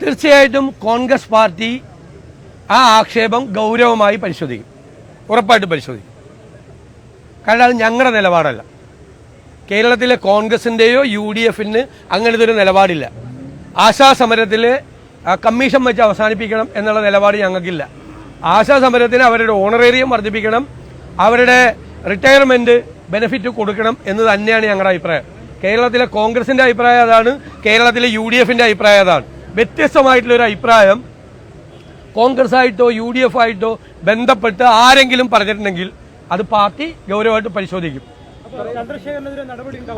തീർച്ചയായിട്ടും കോൺഗ്രസ് പാർട്ടി ആ ആക്ഷേപം ഗൗരവമായി പരിശോധിക്കും. ഉറപ്പായിട്ടും പരിശോധിക്കും. കാരണം അത് ഞങ്ങളുടെ നിലപാടല്ല. കേരളത്തിലെ കോൺഗ്രസിന്റെയോ യു ഡി എഫിന് അങ്ങനത്തെ ഒരു നിലപാടില്ല. ആശാ സമരത്തിൽ കമ്മീഷൻ വെച്ച് അവസാനിപ്പിക്കണം എന്നുള്ള നിലപാട് ഞങ്ങൾക്കില്ല. ആശാ സമരത്തിന് അവരുടെ ഓണറേറിയം വർദ്ധിപ്പിക്കണം അവരുടെ റിട്ടയർമെന്റ് ബെനിഫിറ്റ് കൊടുക്കണം എന്ന് തന്നെയാണ് ഞങ്ങളുടെ അഭിപ്രായം. കേരളത്തിലെ കോൺഗ്രസിന്റെ അഭിപ്രായം അതാണ് കേരളത്തിലെ യു ഡി എഫിന്റെ അഭിപ്രായം അതാണ്. വ്യത്യസ്തമായിട്ടുള്ള ഒരു അഭിപ്രായം കോൺഗ്രസ് ആയിട്ടോ യു ഡി എഫ് ആയിട്ടോ ബന്ധപ്പെട്ട് ആരെങ്കിലും പറഞ്ഞിട്ടുണ്ടെങ്കിൽ അത് പാർട്ടി ഗൗരവമായിട്ട് പരിശോധിക്കും.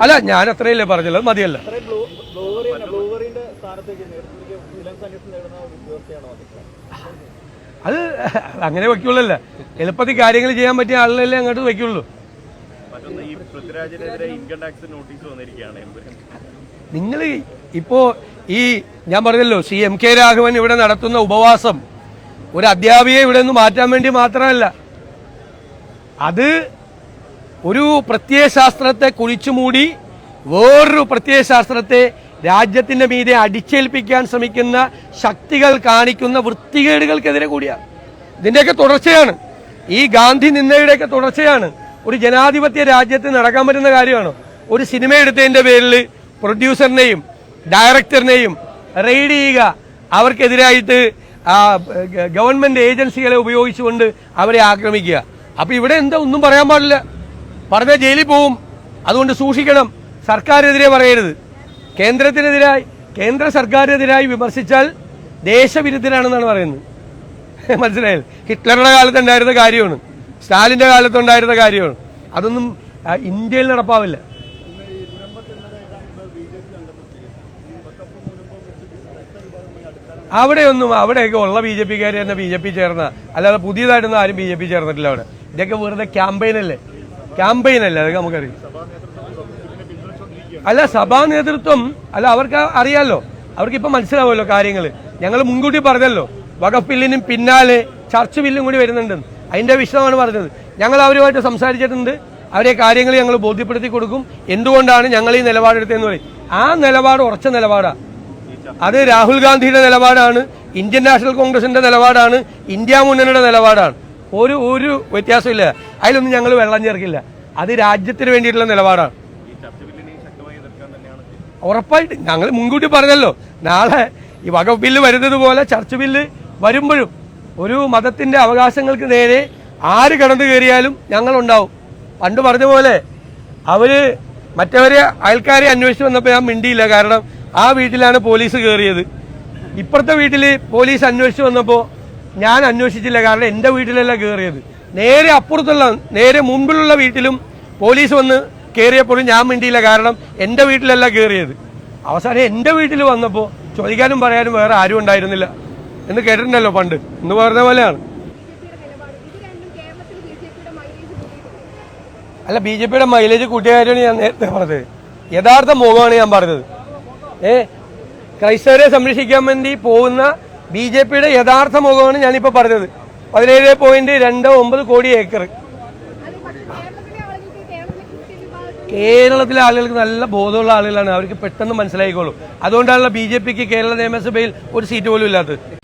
അല്ല ഞാൻ അത്രയല്ലേ പറഞ്ഞത് മതിയല്ല. അത്? അത് അങ്ങനെ വയ്ക്കുള്ളല്ല എളുപ്പത്തിൽ കാര്യങ്ങൾ ചെയ്യാൻ പറ്റിയ ആളുകളല്ലേ അങ്ങോട്ട് ഈ നോട്ടീസ് വന്നിരിക്കുകയാണ് നിങ്ങൾ ഇപ്പോ ഈ ഞാൻ പറഞ്ഞല്ലോ സി എം കെ രാഘവൻ ഇവിടെ നടത്തുന്ന ഉപവാസം ഒരു അധ്യാപികയെ ഇവിടെ നിന്ന് മാറ്റാൻ വേണ്ടി മാത്രമല്ല അത് ഒരു പ്രത്യയശാസ്ത്രത്തെ കുഴിച്ചുമൂടി വേറൊരു പ്രത്യയശാസ്ത്രത്തെ രാജ്യത്തിന്റെ മീതെ അടിച്ചേൽപ്പിക്കാൻ ശ്രമിക്കുന്ന ശക്തികൾ കാണിക്കുന്ന വൃത്തികേടുകൾക്കെതിരെ കൂടിയാണ്. ഇതിന്റെയൊക്കെ തുടർച്ചയാണ്. ഈ ഗാന്ധി നിന്നയുടെയൊക്കെ തുടർച്ചയാണ്. ഒരു ജനാധിപത്യ രാജ്യത്ത് നടക്കാൻ പറ്റുന്ന കാര്യമാണോ? ഒരു സിനിമ എടുത്തതിന്റെ പേരിൽ പ്രൊഡ്യൂസറിനെയും ഡയറക്ടറിനെയും റെയ്ഡ് ചെയ്യുക. അവർക്കെതിരായിട്ട് ഗവൺമെന്റ് ഏജൻസികളെ ഉപയോഗിച്ചുകൊണ്ട് അവരെ ആക്രമിക്കുക. അപ്പൊ ഇവിടെ എന്താ ഒന്നും പറയാൻ പാടില്ല. പറഞ്ഞ ജയിലിൽ പോവും. അതുകൊണ്ട് സൂക്ഷിക്കണം. സർക്കാരിനെതിരെ പറയരുത്. കേന്ദ്രത്തിനെതിരായി കേന്ദ്ര സർക്കാരിനെതിരായി വിമർശിച്ചാൽ ദേശവിരുദ്ധനാണെന്നാണ് പറയുന്നത്. മനസ്സിലായത് ഹിറ്റ്ലറുടെ കാലത്ത് ഉണ്ടായിരുന്ന കാര്യമാണ്. സ്റ്റാലിന്റെ കാലത്തുണ്ടായിരുന്ന കാര്യമാണ്. അതൊന്നും ഇന്ത്യയിൽ നടപ്പാവില്ല. അവിടെയൊന്നും അവിടെയൊക്കെ ഉള്ള ബി ജെ പിക്കാർ തന്നെ ബി ജെ പി ചേർന്ന അല്ലാതെ പുതിയതായിട്ടൊന്നും ആരും ബി ജെ പി ചേർന്നിട്ടില്ല അവിടെ. ഇതൊക്കെ വെറുതെ ക്യാമ്പയിൻ അല്ലേ അതൊക്കെ നമുക്കറിയാം. അല്ല സഭാ നേതൃത്വം അല്ല അവർക്ക് അറിയാലോ. അവർക്ക് ഇപ്പൊ മനസ്സിലാവുമല്ലോ കാര്യങ്ങൾ ഞങ്ങൾ മുൻകൂട്ടി പറഞ്ഞല്ലോ. വകഫ് ബില്ലിനും പിന്നാലെ ചർച്ച് ബില്ലും കൂടി വരുന്നുണ്ടെന്ന് അതിന്റെ വിഷയമാണ് പറഞ്ഞത്. ഞങ്ങൾ അവരുമായിട്ട് സംസാരിച്ചിട്ടുണ്ട്. അവരെ കാര്യങ്ങൾ ഞങ്ങൾ ബോധ്യപ്പെടുത്തി കൊടുക്കും. എന്തുകൊണ്ടാണ് ഞങ്ങൾ ഈ നിലപാടെടുത്തതെന്ന് പറയും. ആ നിലപാട് ഉറച്ച നിലപാടാണ് അത് രാഹുൽ ഗാന്ധിയുടെ നിലപാടാണ്. ഇന്ത്യൻ നാഷണൽ കോൺഗ്രസിന്റെ നിലപാടാണ്. ഇന്ത്യ മുന്നണിയുടെ നിലപാടാണ്. ഒരു ഒരു വ്യത്യാസമില്ല. അതിലൊന്നും ഞങ്ങൾ വെള്ളം ചേർക്കില്ല. അത് രാജ്യത്തിന് വേണ്ടിയിട്ടുള്ള നിലപാടാണ്. ഉറപ്പായിട്ട്. ഞങ്ങൾ മുൻകൂട്ടി പറഞ്ഞല്ലോ. നാളെ ഈ വകഫ് ബില്ല് വരുന്നത് പോലെ ചർച്ച് ബില്ല് വരുമ്പോഴും ഒരു മതത്തിന്റെ അവകാശങ്ങൾക്ക് നേരെ ആര് കടന്നു കയറിയാലും ഞങ്ങളുണ്ടാവും. പണ്ട് പറഞ്ഞ പോലെ അവർ മറ്റവരെ അയൽക്കാരെ അന്വേഷിച്ച് വന്നപ്പോൾ ഞാൻ മിണ്ടിയില്ല. കാരണം ആ വീട്ടിലാണ് പോലീസ് കയറിയത് ഇപ്പുറത്തെ വീട്ടിൽ പോലീസ് അന്വേഷിച്ച് വന്നപ്പോൾ ഞാൻ അന്വേഷിച്ചില്ല. കാരണം എന്റെ വീട്ടിലല്ല കയറിയത് നേരെ അപ്പുറത്തുള്ള നേരെ മുമ്പിലുള്ള വീട്ടിലും പോലീസ് വന്ന് കയറിയപ്പോഴും ഞാൻ മിണ്ടിയില്ല. കാരണം എന്റെ വീട്ടിലല്ല കയറിയത് അവസാനം എന്റെ വീട്ടിൽ വന്നപ്പോൾ ചോദിക്കാനും പറയാനും വേറെ ആരും ഉണ്ടായിരുന്നില്ല. എന്ന് കേട്ടിട്ടുണ്ടല്ലോ പണ്ട്. എന്ന് പറഞ്ഞ പോലെയാണ്. അല്ല ബി ജെ പിയുടെ മൈലേജ് കൂട്ടിയ ഞാൻ നേരത്തെ പറഞ്ഞത്. യഥാർത്ഥ മുഖമാണ് ഞാൻ പറഞ്ഞത്. ഏ ക്രൈസ്തവരെ സംരക്ഷിക്കാൻ വേണ്ടി പോകുന്ന ബി ജെ പിയുടെ യഥാർത്ഥ മുഖമാണ് ഞാനിപ്പോ പറഞ്ഞത്. പതിനേഴ് പോയിന്റ് രണ്ട് ഒമ്പത് കോടി ഏക്കർ കേരളത്തിലെ ആളുകൾക്ക് നല്ല ബോധമുള്ള ആളുകളാണ്. അവർക്ക് പെട്ടെന്ന് മനസ്സിലായിക്കോളും. അതുകൊണ്ടാണല്ലോ ബി ജെ പിക്ക് കേരള നിയമസഭയിൽ ഒരു സീറ്റ് പോലും ഇല്ലാത്തത്.